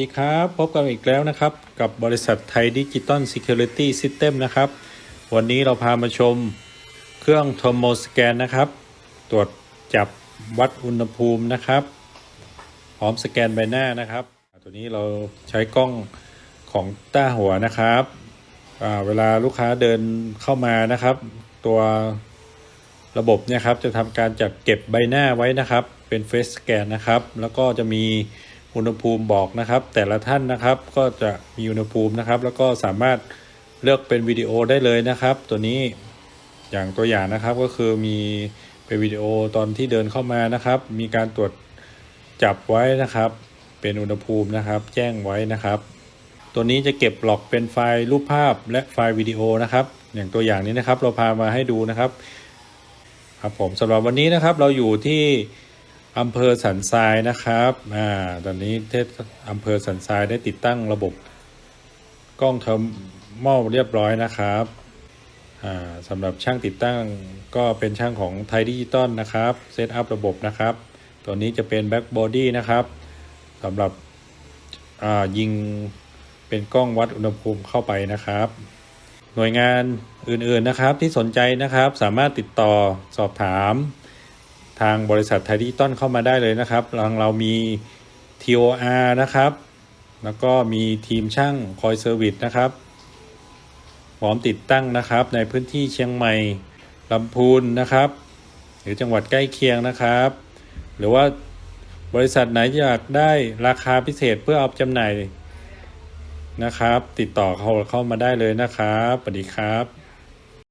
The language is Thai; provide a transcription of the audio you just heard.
ดีครับ พบกันอีกแล้วนะครับ กับบริษัทไทยดิจิตอลซิเคียวริตี้ซิสเต็มนะครับ วันนี้เราพามาชมเครื่องโทโมสแกนนะครับ ตรวจจับวัดอุณหภูมินะครับ พร้อมสแกนใบหน้านะครับ ตัวนี้เราใช้กล้องของต้าหัวนะครับเวลาลูกค้าเดินเข้ามานะครับ ตัวระบบเนี่ยครับจะทำการจัดเก็บใบหน้าไว้นะครับ เป็นเฟสสแกนนะครับ แล้วก็จะมี อุณหภูมิบอกนะครับ แต่ละท่านนะครับก็จะมีอุณหภูมินะครับ แล้วก็สามารถเลือกเป็นวิดีโอได้เลยนะครับ ตัวนี้อย่างตัวอย่างนะครับก็คือมีเป็นวิดีโอตอนที่เดินเข้ามานะครับ มีการตรวจจับไว้นะครับ เป็นอุณหภูมินะครับ แจ้งไว้นะครับ ตัวนี้จะเก็บหลอกเป็นไฟล์รูปภาพและไฟล์วิดีโอนะครับ อย่างตัวอย่างนี้นะครับเราพามาให้ดูนะครับ ครับผมสำหรับวันนี้นะครับเราอยู่ที่ อำเภอสันทรายนะครับอ่าตอนนี้เทศอำเภอสันทรายได้ติดตั้งระบบกล้องเทอร์มอลเรียบร้อยนะครับอ่าสำหรับช่างติดตั้งก็เป็นช่างของไทยดิจิตอลนะครับเซตอัพระบบนะครับ ตัวนี้จะเป็นแบ็กบอดี้นะครับสำหรับอ่ายิงเป็นกล้องวัดอุณหภูมิเข้าไปนะครับ หน่วยงานอื่นๆนะครับที่สนใจนะครับสามารถติดต่อสอบถาม ทางบริษัทไทยดิจิตอลเข้ามาได้เลยนะครับทางเรามี TOR นะครับ แล้วก็มีทีมช่างคอยเซอร์วิสนะครับพร้อมติดตั้งนะครับ ในพื้นที่เชียงใหม่ลำพูนนะครับ หรือจังหวัดใกล้เคียงนะครับ หรือว่าบริษัทไหนอยากได้ราคาพิเศษเพื่อเอาจำหน่ายนะครับ ติดต่อเขาเข้ามาได้เลยนะครับสวัสดีครับ